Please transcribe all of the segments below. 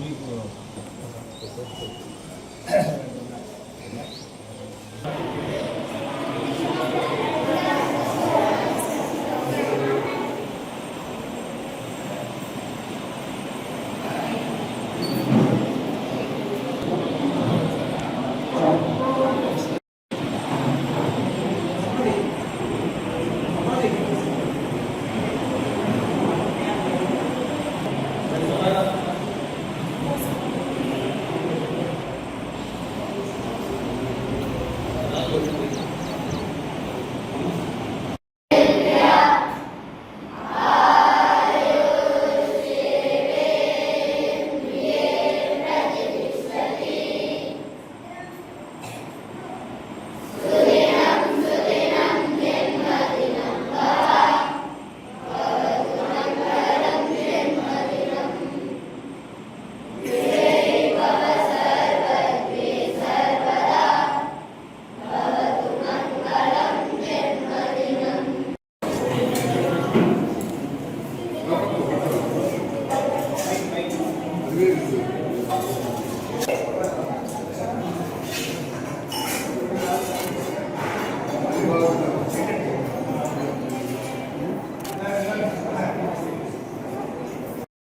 మీకు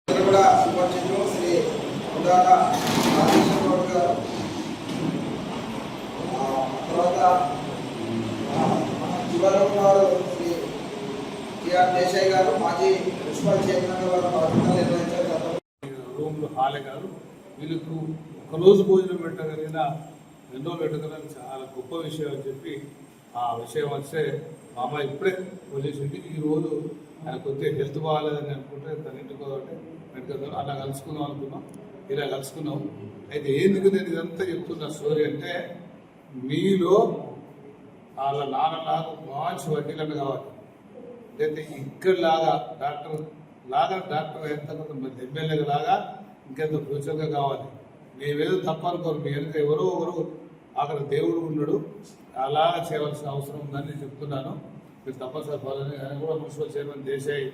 కూడా సుపరిచితులు శ్రీ ఉదాహరణ రాజేశ్వర గారు తర్వాత ఆ, శ్రీ టిఆర్ దేశాయ్ గారు మాజీ మున్సిపల్ చైర్మన్ గారు బాధ్యతలు నిర్వహించారు రూమ్లు హాలే కాదు వీళ్ళకు ఒక రోజు భోజనం పెట్టగలిగిన ఎన్నో పెట్టగలని చాలా గొప్ప విషయం అని చెప్పి ఆ విషయం వస్తే మా ఇప్పుడే వదిలేసింది ఈరోజు ఆయన కొద్దిగా హెల్త్ బాగాలేదని అనుకుంటే తన ఇంటికి మెడికల్ అలా కలుసుకుందాం అనుకున్నాం. ఇలా కలుసుకున్నాం. అయితే ఎందుకు నేను ఇదంతా చెప్తున్న స్టోరీ అంటే మీలో వాళ్ళ నాన్నలాగా మంచి వడ్డీలను కావాలి. అయితే ఇక్కడలాగా డాక్టర్ లాగా డాక్టర్ ఎంత కొంతమంది ఎమ్మెల్యే లాగా ఇంకెంత ఫ్యూచర్గా కావాలి. మేమేదో తప్పనుకోరు. మీ వెనక ఎవరో ఒకరు అక్కడ దేవుడు ఉన్నాడు. అలా చేయవలసిన అవసరం ఉందని నేను చెప్తున్నాను. మీరు తప్పనిసరి ఫాలోని ఆయన కూడా మున్సిపల్ చైర్మన్ దేశాయ్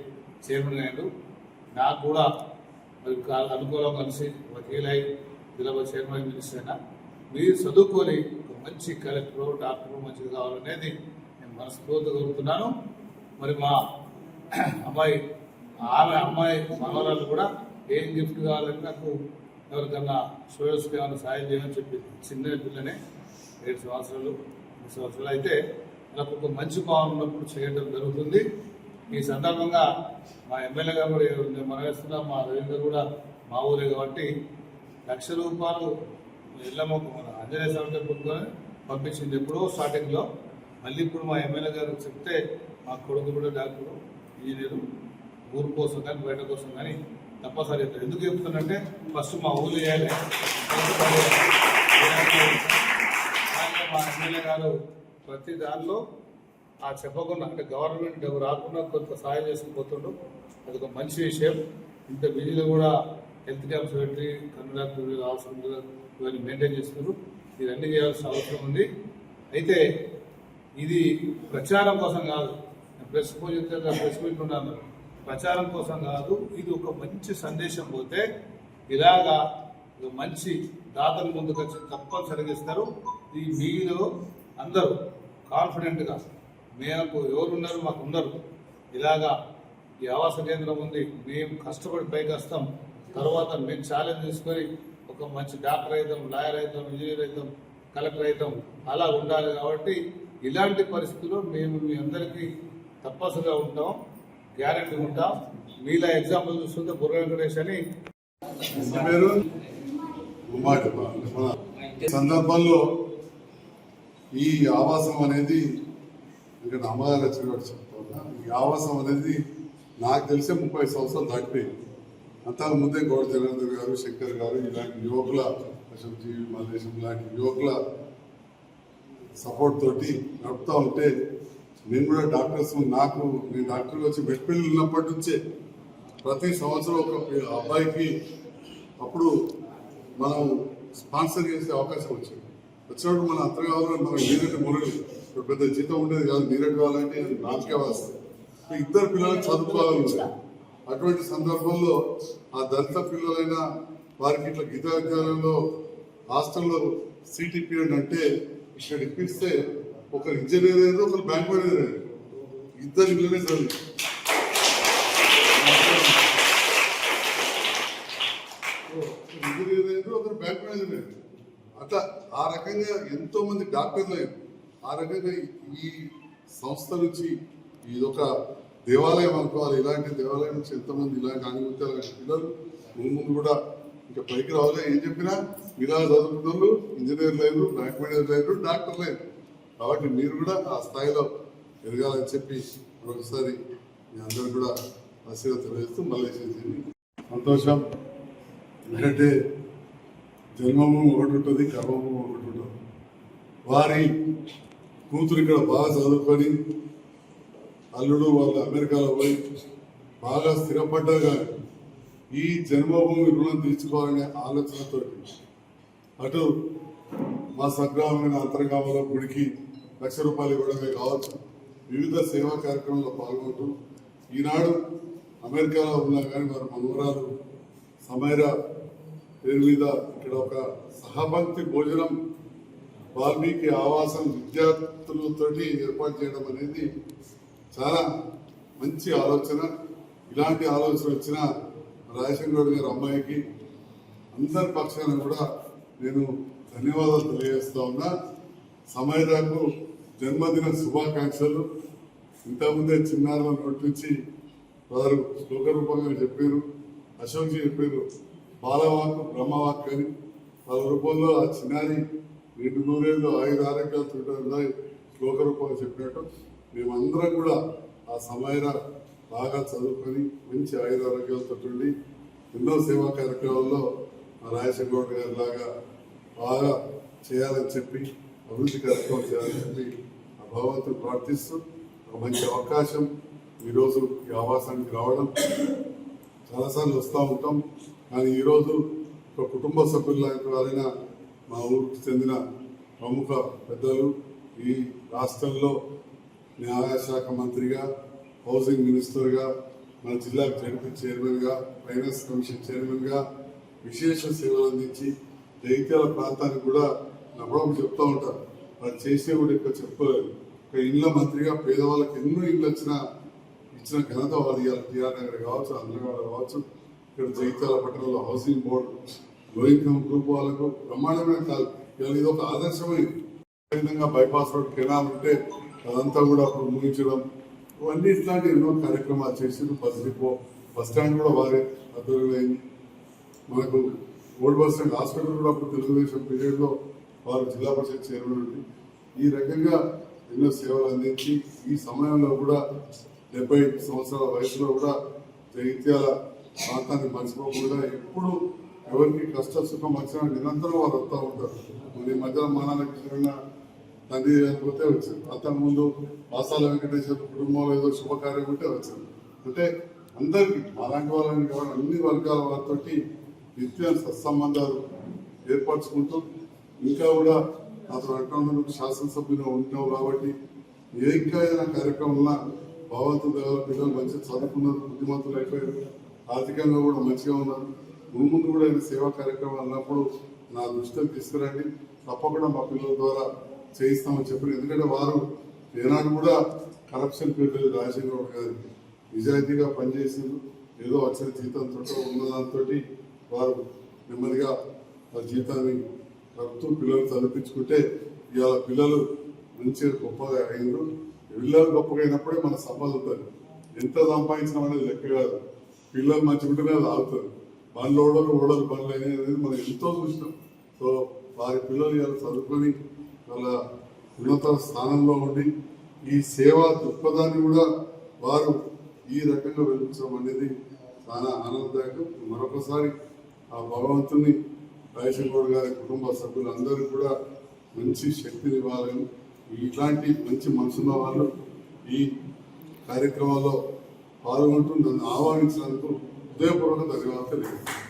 చైర్మన్ అయ్యాడు. నాకు కూడా మరి అనుకూలం కలిసి వకీలై జిల్లా చైర్మన్ మినిస్టర్ అయినా మీరు చదువుకొని ఒక మంచి కలెక్టర్ డాక్టర్ మంచిది కావాలనేది నేను మనస్ఫూర్తిగా కోరుతున్నాను. మరి మా అమ్మాయి ఆమె అమ్మాయి మనవరాలు కూడా ఏం గిఫ్ట్ కావాలని నాకు ఎవరికన్నా స్టూడెంట్స్కి ఏమైనా సాయం చేయమని చెప్పింది చిన్న పిల్లనే ఏడు సంవత్సరాలు ఎనిమిది సంవత్సరాలు. అయితే నాకు ఒక మంచి భావన ఉన్నప్పుడు చేయడం జరుగుతుంది. ఈ సందర్భంగా మా ఎమ్మెల్యే గారు కూడా నేను మా రవీంద్ర కూడా మా ఊరే కాబట్టి లక్ష రూపాయలు ఇళ్ళమ్మకు మన ఆంజనేయ స్వామి టెంపుల్తో పంపించింది ఎప్పుడో స్టార్టింగ్లో మళ్ళీ ఇప్పుడు మా ఎమ్మెల్యే గారు చెప్తే మా కొడుకు కూడా డాక్టర్ ఇంజనీరు ఊరు కోసం కానీ బయట కోసం కానీ తప్పనిసరి చెప్తారు ఎందుకు చెప్తున్నానంటే ఫస్ట్ మా ఊళ్ళు చేయాలి. మా ఎమ్మెల్యే గారు ప్రతి దానిలో ఆ చెప్పకుండా అంటే గవర్నమెంట్ డబ్బు రాకుండా కొంత సహాయం చేసుకుపోతుండ్రు అది ఒక మంచి విషయం. ఇంత బిజీలో కూడా హెల్త్ క్యాంప్స్ పెట్టి కన్ను అవసరం ఇవన్నీ మెయింటైన్ చేస్తున్నారు. ఇవన్నీ చేయాల్సిన అవసరం ఉంది. అయితే ఇది ప్రచారం కోసం కాదు. ప్రెస్ ప్రెస్ చెప్తే ప్రెస్ మీట్ ఉన్నాను ప్రచారం కోసం కాదు ఇది ఒక మంచి సందేశం పోతే ఇలాగా ఒక మంచి దాతలు ముందుకు వచ్చి తప్పనిసరిగా ఇస్తారు ఈ మీరు అందరూ కాన్ఫిడెంట్గా మేము ఎవరున్నారు మాకు ఉండరు ఇలాగా ఈ ఆవాస కేంద్రం ఉంది మేము కష్టపడి పైకి వస్తాం. తర్వాత మేము ఛాలెంజ్ తీసుకొని ఒక మంచి డాక్టర్ అవుతాం లాయర్ అవుతాం ఇంజనీర్ అవుతాం కలెక్టర్ అవుతాం. అలా ఉండాలి కాబట్టి ఇలాంటి పరిస్థితుల్లో మేము మీ అందరికీ తప్పసుగా ఉంటాం. గ్యారెంటీ ఉంటాం. మీలా ఎగ్జాంపుల్ చూస్తుంటే బుర్ర వెంకటేష్ అని. పేరు? సందర్భంలో ఈ ఆవాసం అనేది ఇక్కడ అమ్మగారు లక్ష్మి గారు చెప్తున్నా ఈ ఆవాసం అనేది నాకు తెలిసే ముప్పై సంవత్సరాలు దాటిపోయింది. అంతకు ముందే గౌడ జగన్నాథ్ గారు శంకర్ గారు ఇలాంటి యువకుల అశోక్ జీవి మల్లేశం లాంటి యువకుల సపోర్ట్ తోటి నడుపుతా ఉంటే నేను కూడా డాక్టర్స్ నాకు నేను డాక్టర్ వచ్చి మెట్పల్లి ఉన్నప్పటి నుంచే ప్రతి సంవత్సరం ఒక అబ్బాయికి అప్పుడు మనం స్పాన్సర్ చేసే అవకాశం వచ్చింది వచ్చినప్పుడు మన అత్త కావాలని మనం నీరెడ్డి మురళి ఇప్పుడు పెద్ద జీతం ఉండేది కాదు నీరెడ్డి కావాలంటే నాకే వస్తుంది ఇద్దరు పిల్లలు చదువుకోవాలి ఉండేది. అటువంటి సందర్భంలో ఆ దళిత పిల్లలైన వారికి ఇట్లా గీతా విద్యాలయంలో హాస్టల్లో సీట్ అంటే ఇక్కడ ఇప్పిస్తే ఒక ఇంజనీర్ అయ్యారు ఒకరు బ్యాంక్ మేనేజర్ అయ్యారు ఇద్దరు ఇళ్ళనే చదివి ఇంజనీర్ అయ్యారు ఒకరు బ్యాంక్ మేనేజర్ అయ్యారు అట్లా ఆ రకంగా ఎంతో మంది డాక్టర్లు అయ్యారు. ఆ రకంగా ఈ సంస్థ నుంచి ఇదొక దేవాలయం అనుకోవాలి. ఇలాంటి దేవాలయం నుంచి ఎంతమంది ఇలాంటి అనుభూతాలు పిల్లలు ముందు ముందు కూడా ఇంకా పైకి రావాలి ఏం చెప్పినా ఇలా చదువుకున్న వాళ్ళు ఇంజనీర్ లేదు బ్యాంక్ మేనేజర్ లేదు డాక్టర్ లేదు కాబట్టి మీరు కూడా ఆ స్థాయిలో ఎదగాలని చెప్పి మరొకసారి మీ అందరూ కూడా ఆశీర్వాద తెలియజేస్తూ మళ్ళీ సంతోషం. ఎందుకంటే జన్మభూమి ఒకటి ఉంటుంది కర్మభూమి ఒకటి ఉంటుంది. వారి కూతురు ఇక్కడ బాగా చదువుకొని అల్లుడు వాళ్ళు అమెరికాలో పోయి బాగా స్థిరపడ్డా కానీ ఈ జన్మభూమి రుణం తీర్చుకోవాలనే ఆలోచనతో అటు మా సగ్రామైన అంతర్గామలో గుడికి లక్ష రూపాయలు ఇవ్వడమే కావచ్చు. వివిధ సేవా కార్యక్రమంలో పాల్గొంటూ ఈనాడు అమెరికాలో ఉన్నా కానీ వారి మనవరాలు సమైరా పేరు మీద ఇక్కడ ఒక సహభక్తి భోజనం వాల్మీకి ఆవాసం విద్యార్థులతోటి ఏర్పాటు చేయడం అనేది చాలా మంచి ఆలోచన. ఇలాంటి ఆలోచన వచ్చిన రాజశేఖర్ గారి అమ్మాయికి అందరి పక్షాన కూడా నేను ధన్యవాదాలు తెలియజేస్తా ఉన్నా. సమయదాకు జన్మదిన శుభాకాంక్షలు. ఇంతకుముందే చిన్నారుల నోటి నుంచి వారు శ్లోక రూపంగా చెప్పారు అశోక్ జీ చెప్పారు బాలవాక్ బ్రహ్మవాక్ అని. వాళ్ళ రూపంలో ఆ చిన్నారి రెండు నూరేళ్ళు ఐదు ఆరోగ్యాలు ఉండాలని శ్లోక రూపంగా చెప్పినట్టు మేమందరం కూడా ఆ సమయన బాగా చదువుకొని మంచి ఆయుధ ఆరోగ్యాలతో ఉండి ఎన్నో సేవా కార్యక్రమాల్లో మా రాజశేఖర్ గారి లాగా బాగా చేయాలని చెప్పి అభివృద్ధి కార్యక్రమం చేయాలని చెప్పి ఆ భగవంతుడు ప్రార్థిస్తూ ఒక మంచి అవకాశం ఈరోజు ఈ ఆవాసానికి రావడం. చాలాసార్లు వస్తూ ఉంటాం. కానీ ఈరోజు ఒక కుటుంబ సభ్యుల వారైన మా ఊరికి చెందిన ప్రముఖ పెద్దలు ఈ రాష్ట్రంలో న్యాయశాఖ మంత్రిగా హౌసింగ్ మినిస్టర్గా మన జిల్లాకు జడ్పీ చైర్మన్గా ఫైనాన్స్ కమిషన్ చైర్మన్గా విశేష సేవలు అందించి జైత్యాల ప్రాంతానికి కూడా నమ్మడం చెప్తూ ఉంటారు వారు చేసే కూడా ఇక్కడ చెప్పలేదు ఒక ఇళ్ళ మంత్రిగా పేదవాళ్ళకి ఎన్నో ఇళ్ళు వచ్చిన ఇచ్చిన ఘనత వాళ్ళు ఇవాళ టీఆర్ నగర్ కావచ్చు అందరగాడ కావచ్చు ఇక్కడ జైత్యాల పట్టణంలో హౌసింగ్ బోర్డు లో ఇన్కమ్ గ్రూప్ వాళ్ళకు బ్రహ్మాండమైన కాదు. ఇవాళ ఇది ఒక ఆదర్శమైంది విధంగా బైపాస్ రోడ్ కెనాల్ ఉంటే అదంతా కూడా అప్పుడు ముగించడం. ఇవన్నీ ఇట్లాంటి ఎన్నో కార్యక్రమాలు చేసి బస్ డిపో బస్ స్టాండ్ కూడా వారే అర్థమైంది మనకు ఓల్డ్ బస్ స్టాండ్ హాస్పిటల్ కూడా అప్పుడు తెలుగుదేశం పీరియడ్లో వారు జిల్లా పరిషత్ చైర్మన్ ఉండి ఈ రకంగా ఎన్నో సేవలు అందించి ఈ సమయంలో కూడా డెబ్బై సంవత్సరాల వయసులో కూడా జగిత్యాల ప్రాంతాన్ని మర్చిపోకుండా ఎప్పుడు ఎవరికి కష్ట సుఖం వచ్చినా నిరంతరం వారు వస్తూ ఉంటారు. మరి మధ్య మధ్యలో మానాలకి తండ్రి లేకపోతే వచ్చారు. అతని ముందు వాసాల వెంకటేశ్వర కుటుంబంలో ఏదో శుభకార్యం ఉంటే వచ్చారు. అంటే అందరికీ అలాంటి వాళ్ళని అన్ని వర్గాల వారితోటి నిత్యం సత్సంబంధాలు ఏర్పరచుకుంటూ ఇంకా కూడా అతను అటువంటి శాసనసభ్యులు ఉంటావు కాబట్టి ఏ ఇంకా ఏదైనా కార్యక్రమం ఉన్నా పిల్లలు మంచిగా చదువుకున్నారు బుద్ధిమంతులు అయిపోయారు. ఆర్థికంగా కూడా మంచిగా ఉన్నారు. ముందు ముందు కూడా ఆయన సేవా కార్యక్రమం అన్నప్పుడు నా దృష్టికి తీసుకురండి. తప్పకుండా మా పిల్లల ద్వారా చేయిస్తామని చెప్పారు. ఎందుకంటే వారు ఏనాడు కూడా కరప్షన్ పీరియడ్ రాజశేఖర గారు నిజాయితీగా పనిచేసిండ్రు ఏదో వచ్చిన జీతంతో ఉన్నదాంతో వారు నెమ్మదిగా వారి జీతాన్ని కడుతూ పిల్లలు చదివించుకుంటే ఇవాళ పిల్లలు మంచిగా గొప్పగా అయ్యారు పిల్లలు గొప్పగా అయినప్పుడే మన సంపద ఉంటుంది. ఎంత సంపాదించడం అనేది లెక్క కాదు. పిల్లలు మంచిగా ఉంటేనే అది ఆగుతుంది బండ్లు ఓడలు ఓడలు బండ్లు అనేది మనం ఎంతో చూసినాం. సో వారి పిల్లలు ఇలా చదువుకొని వాళ్ళ ఉన్నత స్థానంలో ఉండి ఈ సేవా దృక్పథాన్ని కూడా వారు ఈ రకంగా వెలిపించడం అనేది చాలా ఆనందదాయకం. మరొకసారి ఆ భగవంతుని రాజశేఖర్ గారి కుటుంబ సభ్యులందరూ కూడా మంచి శక్తిని ఇవ్వాలని ఇట్లాంటి మంచి మనసున్న వాళ్ళు ఈ కార్యక్రమాల్లో పాల్గొంటూ నన్ను ఆహ్వానించినందుకు హృదయపూర్వక ధన్యవాదాలు తెలియజేస్తున్నాను.